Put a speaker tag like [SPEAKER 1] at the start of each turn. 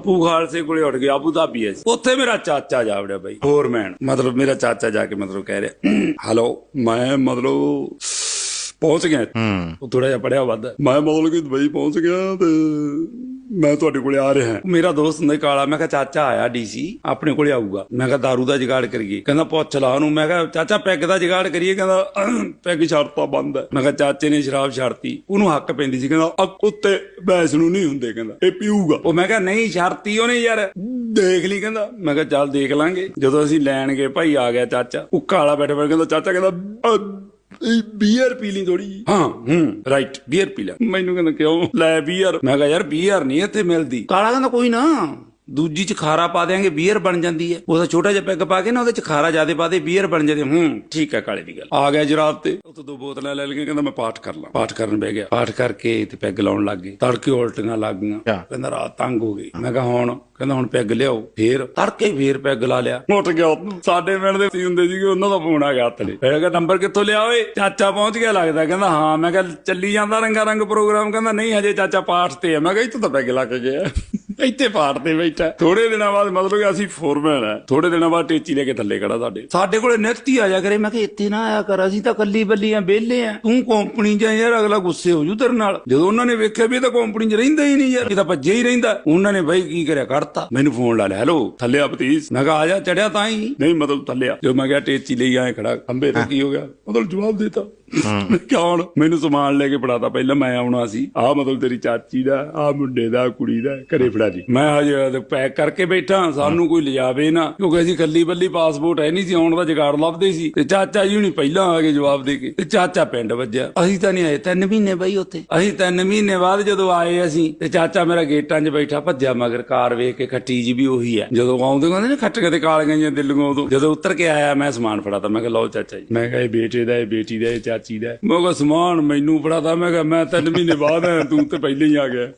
[SPEAKER 1] ਪੂ ਖਾਲਸੇ ਕੋਲੇ ਉੱਠ ਗਿਆ ਆਬੂ ਧਾਬੀ ਐ ਉੱਥੇ ਮੇਰਾ ਚਾਚਾ ਜਾ ਵੜਿਆ ਬਾਈ ਫੋਰਮੈਨ ਮਤਲਬ ਮੇਰਾ ਚਾਚਾ ਜਾ ਕੇ ਮਤਲਬ ਕਹਿ ਰਿਹਾ ਹੈਲੋ ਮੈਂ ਮਤਲਬ ਪਹੁੰਚ ਗਿਆ
[SPEAKER 2] ਹੂੰ।
[SPEAKER 1] ਉਹ ਥੋੜਾ ਜਿਹਾ ਪੜਿਆ ਵੱਧ। ਮੈਂ ਮਤਲਬ ਕਿ ਦੁਬਈ ਪਹੁੰਚ ਗਿਆ ਤੇ ਮੈਂ ਤੁਹਾਡੇ ਕੋਲੇ ਆ ਰਿਹਾ ਮੇਰਾ ਦੋਸਤ ਹੁੰਦਾ ਕਾਲਾ ਮੈਂ ਕਿਹਾ ਚਾਚਾ ਆਇਆ ਡੀਸੀ ਆਪਣੇ ਕੋਲੇ ਆਊਗਾ। ਮੈਂ ਕਿਹਾ दारू ਦਾ ਜੁਗਾੜ ਕਰੀਏ। ਕਹਿੰਦਾ ਪੁੱਛ ਲਾ ਉਹਨੂੰ। ਮੈਂ ਕਿਹਾ ਚਾਚਾ ਪੈਗ ਦਾ ਜੁਗਾੜ ਕਰੀਏ? ਕਹਿੰਦਾ ਪੈਗ ਛੱਡਤਾ ਬੰਦ ਹੈ। ਮੈਂ ਕਿਹਾ ਚਾਚੇ ਨੇ ਸ਼ਰਾਬ ਛੱਡਤੀ। ਉਹਨੂੰ ਹੱਕ ਪੈਂਦੀ ਸੀ। ਕਹਿੰਦਾ "ਅ, ਉੱਤੇ ਬੈਸ ਨੂੰ ਨਹੀਂ ਹੁੰਦੇ। ਕਹਿੰਦਾ ਇਹ ਪੀਊਗਾ। ਉਹ ਮੈਂ ਕਿਹਾ ਨਹੀਂ ਛੱਡਤੀ ਉਹਨੇ ਯਾਰ। ਦੇਖ ਲਈ ਕਹਿੰਦਾ। ਮੈਂ ਕਿਹਾ ਚੱਲ ਦੇਖ ਲਾਂਗੇ। ਜਦੋਂ ਅਸੀਂ ਲੈਣ ਗਏ ਭਾਈ ਆ ਗਿਆ ਚਾਚਾ। ਉਹ ਕਾਲਾ ਬੈਠਾ ਬੈਠਾ ਕਹਿੰਦਾ ਚਾਚਾ ਕਹਿੰਦਾ ਬੀਅਰ ਪੀ ਲਈ ਥੋੜੀ ਜੀ ਹਾਂ ਹੂੰ ਰਾਈਟ ਬੀਅਰ ਪੀ ਲੈ ਮੈਨੂੰ ਕਹਿੰਦਾ ਕਿਉਂ? ਲੈ ਬੀਅਰ ਮੈਂ ਕਿਹਾ ਯਾਰ ਬੀਅਰ ਨਹੀਂ ਇੱਥੇ ਮਿਲਦੀ। ਕਾਲਾ ਕਹਿੰਦਾ ਕੋਈ ਨਾ। ਦੂਜੀ ਚ ਖਾਰਾ ਪਾ ਦੇਾਂਗੇ ਬੀਅਰ ਬਣ ਜਾਂਦੀ ਹੈ। ਉਹਦਾ ਛੋਟਾ ਜਿਹਾ ਪੈਗ ਪਾ ਕੇ ਨਾ ਉਹਦੇ ਚ ਖਾਰਾ ਜ਼ਿਆਦੇ ਪਾ ਦੇ ਬੀਅਰ ਬਣ ਜਾਂਦੀ ਹੈ। ਠੀਕ ਹੈ ਕਾਲੇ ਦੀ ਗੱਲ। ਆ ਗਿਆ ਜਰਾਬ ਤੇ। ਉੱਥੇ ਦੋ ਬੋਤਲਾਂ ਲੈ ਲਈਆਂ ਕਹਿੰਦਾ ਮੈਂ ਪਾਠ ਕਰ ਲਾਂ। ਪਾਠ ਕਰਨ ਬਹਿ ਗਿਆ। ਪਾਠ ਕਰਕੇ ਤੇ ਪੈਗ ਲਾਉਣ ਲੱਗ ਗਏ। ਤੜਕੇ ਉਲਟੀਆਂ ਲੱਗ ਗਈਆਂ। ਕਹਿੰਦਾ ਰਾਤ ਤੰਗ ਹੋ ਗਈ। ਮੈਂ ਕਿਹਾ ਹੁਣ ਕਹਿੰਦਾ ਹੁਣ ਪੈਗ ਲਿਆਓ। ਫੇਰ ਤੜਕੇ ਫੇਰ ਪੈਗ ਲਾ ਲਿਆ। ਉੱਠ ਗਿਆ। ਸਾਡੇ ਪਿੰਡ ਦੇ ਸੀ ਹੁੰਦੇ ਸੀਗੇ ਉਹਨਾਂ ਦਾ ਫੋਨ ਆ ਗਿਆ ਹੱਥ ਨੇ ਮੈਂ ਕਿਹਾ ਨੰਬਰ ਕਿੱਥੋਂ ਲਿਆ ਓਏ ਚਾਚਾ ਪਹੁੰਚ ਗਿਆ ਲੱਗਦਾ। ਕਹਿੰਦਾ ਹਾਂ। ਮੈਂ ਕਿਹਾ ਚੱਲੀ ਜਾਂਦਾ ਰੰਗਾ ਰੰਗ ਪ੍ਰੋਗਰਾਮ। ਕਹਿੰਦਾ ਨਹੀਂ ਹਜੇ ਚਾਚਾ ਪਾਠ ਤੇ ਆ ਮੈਂ ਕਿਹਾ ਇੱਥੋਂ ਤਾਂ ਪੈਗ ਲਾ ਕੇ ਗਿਆ। ਇੱਥੇ ਪਾਠ ਤੇ ਬੈਠਾ। ਥੋੜੇ ਦਿਨਾਂ ਬਾਅਦ ਮਤਲਬ ਕਿ ਅਸੀਂ ਫੋਰਮੈਨ ਆ। ਥੋੜੇ ਦਿਨਾਂ ਬਾਅਦ ਟੇਚੀ ਲੈ ਕੇ ਥੱਲੇ ਖੜਾ ਸਾਡੇ। ਸਾਡੇ ਕੋਲੇ ਨਿਕਤੀ ਆ ਜਾ ਕਰੇ। ਮੈਂ ਕਿਹਾ ਇੱਥੇ ਨਾ ਆਇਆ ਕਰ। ਅਸੀਂ ਤਾਂ ਕੱਲੀ ਬੱਲੀ ਆ ਵਿਹਲੇ ਆ। ਤੂੰ ਕੰਪਨੀ ਚ ਯਾਰ ਅਗਲਾ ਗੁੱਸੇ ਹੋ ਜੂ ਤੇਰੇ ਨਾਲ। ਜਦੋਂ ਉਹਨਾਂ ਨੇ ਵੇਖਿਆ ਵੀ ਇਹ ਤਾਂ ਕੰਪਨੀ ਚ ਰਹਿੰਦਾ ਹੀ ਨਹੀਂ ਯਾਰ ਇਹ ਤਾਂ ਭੱਜਿਆ ਹੀ ਰਹਿੰਦਾ। ਉਹਨਾਂ ਨੇ ਬਾਈ ਕੀ ਕਰਿਆ? ਕੱਢਤਾ। ਮੈਨੂੰ ਫੋਨ ਲਾ ਲਿਆ ਹੈਲੋ ਥੱਲੇ ਆ ਪਤੀਸ ਮੈਂ ਕਿਹਾ ਆ ਜਾ ਚੜਿਆ ਤਾਂ ਹੀ? ਨਹੀਂ ਮਤਲਬ ਥੱਲੇ ਆ। ਜੋ ਮੈਂ ਕਿਹਾ ਟੇਚੀ ਲਈ ਆਏ ਖੜਾ ਖੰਬੇ ਤੇ ਕੀ ਹੋ ਗਿਆ? ਮਤਲਬ ਜਵਾਬ ਦੇਤਾ। ਕਿਉਂ ਮੈਨੂੰ ਸਮਾਨ ਲੈ ਕੇ ਫੜਾਤਾ ਪਹਿਲਾਂ ਮੈਂ ਆਉਣਾ ਸੀ। ਆਹ ਮਤਲਬ ਤੇਰੀ ਚਾਚੀ ਦਾ ਆਹ ਮੁੰਡੇ ਦਾ ਕੁੜੀ ਦਾ ਘਰੇ ਫੜਾ ਜੀ। ਮੈਂ ਹਜੇ ਪੈਕ ਕਰਕੇ ਬੈਠਾ ਸਾਨੂੰ ਕੋਈ ਲਿਜਾਵੇ ਨਾ ਕਿਉਂਕਿ ਅਸੀਂ ਕੱਲੀ ਬੱਲੀ ਪਾਸਪੋਰਟ ਹੈ ਨਹੀਂ ਸੀ ਆਉਣ ਦਾ ਜਗਾੜ ਲੱਭਦੇ ਸੀ। ਤੇ ਚਾਚਾ ਜੀ ਹੁਣੀ ਪਹਿਲਾਂ ਆ ਕੇ ਜਵਾਬ ਦੇ ਕੇ ਤੇ ਚਾਚਾ ਪਿੰਡ ਵੱਜਿਆ। ਅਸੀਂ ਤਾਂ ਨਹੀਂ ਆਏ ਤਿੰਨ ਮਹੀਨੇ ਬਈ ਉੱਥੇ। ਅਸੀਂ ਤਿੰਨ ਮਹੀਨੇ ਬਾਅਦ ਜਦੋਂ ਆਏ ਅਸੀਂ ਤੇ ਚਾਚਾ ਮੇਰਾ ਗੇਟਾਂ 'ਚ ਬੈਠਾ ਭੱਜਿਆ ਮਗਰ ਕਾਰ ਵੇਖ ਕੇ ਖੱਟੀ ਜੀ ਵੀ ਉਹੀ ਹੈ। ਜਦੋਂ ਆਉਂਦੇ ਕਹਿੰਦੇ ਨੇ ਖੱਟ ਤੇ ਕਾਲੀਆਂ ਜਿਹੀਆਂ ਦਿੱਲੀਆਂ ਉਦੋਂ। ਜਦੋਂ ਉੱਤਰ ਕੇ ਆਇਆ ਮੈਂ ਸਮਾਨ ਫੜਾਤਾ ਮੈਂ ਕਿਹਾ ਲਓ ਚਾਚਾ ਜੀ। ਮੈਂ ਕਿਹਾ ਇਹ ਬੇਟੇ ਦਾ ਇਹ ਬੇਟੀ ਦਾ ਇਹ ਚਾਚੀ ਦਾ। ਮੈਂ ਕਿਹਾ, ਸਮਾਨ ਮੈਨੂੰ ਫੜਾਤਾ। ਮੈਂ ਕਿਹਾ, ਮੈਂ ਤਿੰਨ ਮਹੀਨੇ ਬਾਅਦ ਆਇਆ, ਤੂੰ ਤੇ ਪਹਿਲਾਂ ਹੀ ਆ ਗਿਆ।